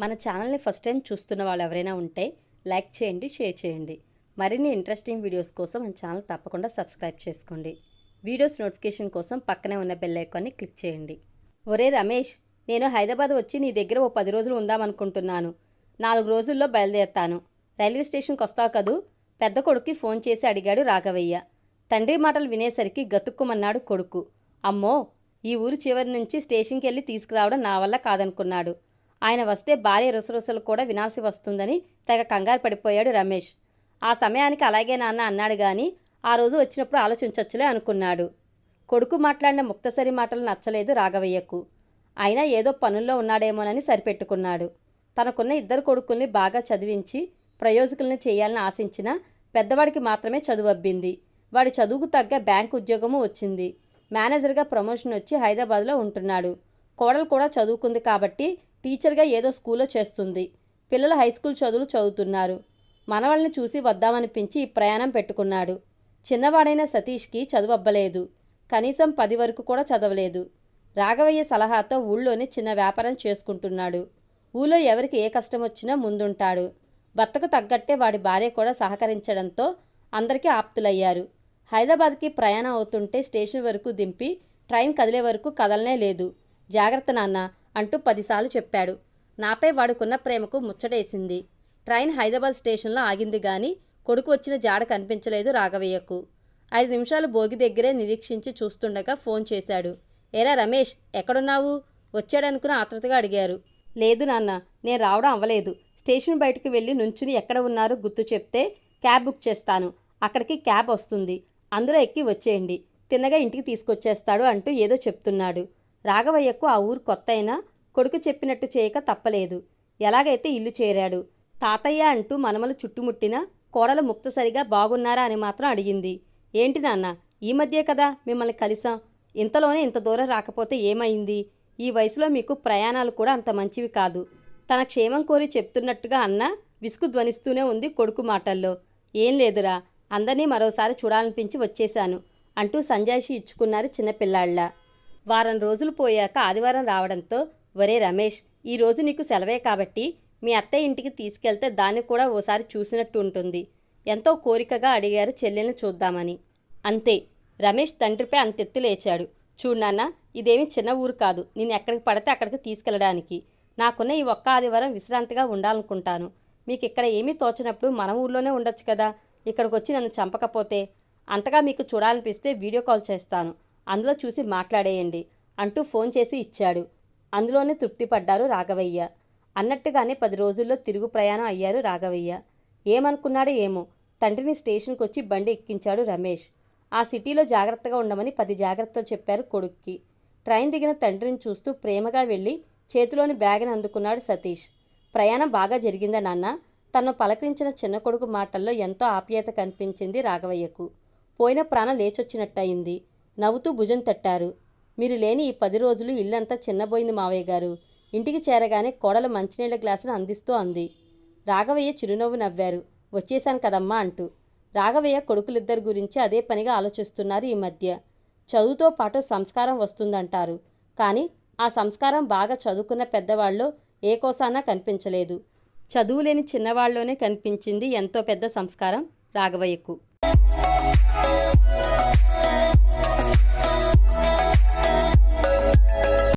మన ఛానల్ని first time చూస్తున్న వాళ్ళు ఎవరైనా ఉంటే లైక్ చేయండి షేర్ చేయండి. మరిన్ని ఇంట్రెస్టింగ్ వీడియోస్ కోసం మన ఛానల్ తప్పకుండా సబ్స్క్రైబ్ చేసుకోండి. వీడియోస్ నోటిఫికేషన్ కోసం పక్కనే ఉన్న బెల్ ఐకాన్ని క్లిక్ చేయండి. ఒరే రమేష్ నేను హైదరాబాద్ వచ్చి నీ దగ్గర ఓ పది రోజులు ఉందామనుకుంటున్నాను నాలుగు రోజుల్లో బయలుదేరుతాను. రైల్వే స్టేషన్కి వస్తావు కదూ? పెద్ద కొడుక్కి ఫోన్ చేసి అడిగాడు రాఘవయ్య. తండ్రి మాటలు వినేసరికి గతుక్కుమన్నాడు కొడుకు. అమ్మో ఈ ఊరు చివరి నుంచి స్టేషన్కి వెళ్ళి తీసుకురావడం నా వల్ల కాదనుకున్నాడు. ఆయన వస్తే భార్య రుసరుసలు కూడా వినాల్సి వస్తుందని తెగ కంగారు పడిపోయాడు రమేష్. ఆ సమయానికి అలాగే నాన్న అన్నాడు గాని ఆ రోజు వచ్చినప్పుడు ఆలోచించవచ్చులే అనుకున్నాడు. కొడుకు మాట్లాడిన ముక్తసరి మాటలు నచ్చలేదు రాఘవయ్యకు. అయినా ఏదో పనుల్లో ఉన్నాడేమోనని సరిపెట్టుకున్నాడు. తనకున్న ఇద్దరు కొడుకుల్ని బాగా చదివించి ప్రయోజకుల్ని చేయాలని ఆశించిన పెద్దవాడికి మాత్రమే చదువు అబ్బింది. వాడి చదువుకు తగ్గ బ్యాంకు ఉద్యోగము వచ్చింది. మేనేజర్గా ప్రమోషన్ వచ్చి హైదరాబాద్లో ఉంటున్నాడు. కోడలు కూడా చదువుకుంది కాబట్టి టీచర్గా ఏదో స్కూల్లో చేస్తుంది. పిల్లలు హై స్కూల్ చదువులు చదువుతున్నారు. మనవాళ్ళని చూసి వద్దామనిపించి ఈ ప్రయాణం పెట్టుకున్నాడు. చిన్నవాడైన సతీష్కి చదువు అబ్బలేదు కనీసం పది వరకు కూడా చదవలేదు. రాఘవయ్య సలహాతో ఊళ్ళోనే చిన్న వ్యాపారం చేసుకుంటున్నాడు. ఊళ్ళో ఎవరికి ఏ కష్టం వచ్చినా ముందుంటాడు. భర్తకు తగ్గట్టే వాడి భార్య కూడా సహకరించడంతో అందరికీ ఆప్తులయ్యారు. హైదరాబాద్కి ప్రయాణం అవుతుంటే స్టేషన్ వరకు దింపి ట్రైన్ కదిలే వరకు కదలనే లేదు. జాగ్రత్త నాన్న అంటూ పదిసార్లు చెప్పాడు. నాపై వాడుకున్న ప్రేమకు ముచ్చటేసింది. ట్రైన్ హైదరాబాద్ స్టేషన్లో ఆగింది గాని కొడుకు వచ్చిన జాడ కనిపించలేదు రాఘవయ్యకు. ఐదు నిమిషాలు భోగి దగ్గరే నిరీక్షించి చూస్తుండగా ఫోన్ చేశాడు. ఏరా రమేష్ ఎక్కడున్నావు? వచ్చాడనుకుని ఆతృతగా అడిగారు. లేదు నాన్న నేను రావడం అవ్వలేదు. స్టేషన్ బయటకు వెళ్ళి నుంచుని ఎక్కడ ఉన్నారో గుర్తు చెప్తే క్యాబ్ బుక్ చేస్తాను. అక్కడికి క్యాబ్ వస్తుంది. అందులో ఎక్కి వచ్చేయండి. తిన్నగా ఇంటికి తీసుకొచ్చేస్తాడు అంటూ ఏదో చెప్తున్నాడు. రాఘవయ్యకు ఆ ఊరు కొత్త అయినా కొడుకు చెప్పినట్టు చేయక తప్పలేదు. ఎలాగైతే ఇల్లు చేరాడు తాతయ్య అంటూ మనమలు చుట్టుముట్టినా కోడలు ముక్తసరిగా బాగున్నారా అని మాత్రం అడిగింది. ఏంటి నాన్న ఈ మధ్యే కదా మిమ్మల్ని కలిసాం. ఇంతలోనే ఇంత దూరం రాకపోతే ఏమైంది? ఈ వయసులో మీకు ప్రయాణాలు కూడా అంత మంచివి కాదు. తన క్షేమం కోరి చెప్తున్నట్టుగా అన్న విసుగు ధ్వనిస్తూనే ఉంది కొడుకు మాటల్లో. ఏం లేదురా అందరినీ మరోసారి చూడాలనిపించి వచ్చేశాను అంటూ సంజాయిషి ఇచ్చుకున్నారు చిన్నపిల్లాళ్ళ. వారం రోజులు పోయాక ఆదివారం రావడంతో ఒరే రమేష్ ఈరోజు నీకు సెలవే కాబట్టి మీ అత్తయ్య ఇంటికి తీసుకెళ్తే దాన్ని కూడా ఓసారి చూసినట్టు ఉంటుంది. ఎంతో కోరికగా అడిగారు చెల్లెల్ని చూద్దామని. అంతే. రమేష్ తండ్రిపై అంతెత్తు లేచాడు. చూడు నాన్న చిన్న ఊరు కాదు. నేను ఎక్కడికి పడితే అక్కడికి తీసుకెళ్ళడానికి. నాకున్న ఈ ఒక్క ఆదివారం విశ్రాంతిగా ఉండాలనుకుంటాను. మీకు ఇక్కడ ఏమీ తోచినప్పుడు మన ఊర్లోనే ఉండొచ్చు కదా. ఇక్కడికి వచ్చి నన్ను చంపకపోతే అంతగా మీకు చూడాలనిపిస్తే వీడియో కాల్ చేస్తాను. అందులో చూసి మాట్లాడేయండి అంటూ ఫోన్ చేసి ఇచ్చాడు. అందులోనే తృప్తి పడ్డారు రాఘవయ్య. అన్నట్టుగానే పది రోజుల్లో తిరుగు ప్రయాణం అయ్యారు రాఘవయ్య. ఏమనుకున్నాడో ఏమో. తండ్రిని స్టేషన్కి వచ్చి బండి ఎక్కించాడు రమేష్. ఆ సిటీలో జాగ్రత్తగా ఉండమని పది జాగ్రత్తలు చెప్పారు కొడుక్కి. ట్రైన్ దిగిన తండ్రిని చూస్తూ ప్రేమగా వెళ్ళి చేతిలోని బ్యాగ్ని అందుకున్నాడు సతీష్. ప్రయాణం బాగా జరిగిందా నాన్న? తను పలకరించిన చిన్న కొడుకు మాటల్లో ఎంతో ఆప్యాయత కనిపించింది రాఘవయ్యకు. పోయిన ప్రాణం లేచొచ్చినట్టయింది. నవ్వుతూ భుజం తట్టారు. మీరు లేని ఈ పది రోజులు ఇల్లంతా చిన్నబోయింది మావయ్య గారు. ఇంటికి చేరగానే కోడలు మంచినీళ్ళ గ్లాసును అందిస్తూ అంది. రాఘవయ్య చిరునవ్వు నవ్వారు. వచ్చేశాను కదమ్మా అంటూ. రాఘవయ్య కొడుకులిద్దరి గురించి అదే పనిగా ఆలోచిస్తున్నారు ఈ మధ్య. చదువుతో పాటు సంస్కారం వస్తుందంటారు. కానీ ఆ సంస్కారం బాగా చదువుకున్న పెద్దవాళ్ళు ఏ కోసానా కనిపించలేదు. చదువులేని చిన్నవాళ్ళలోనే కనిపించింది ఎంతో పెద్ద సంస్కారం రాఘవయ్యకు.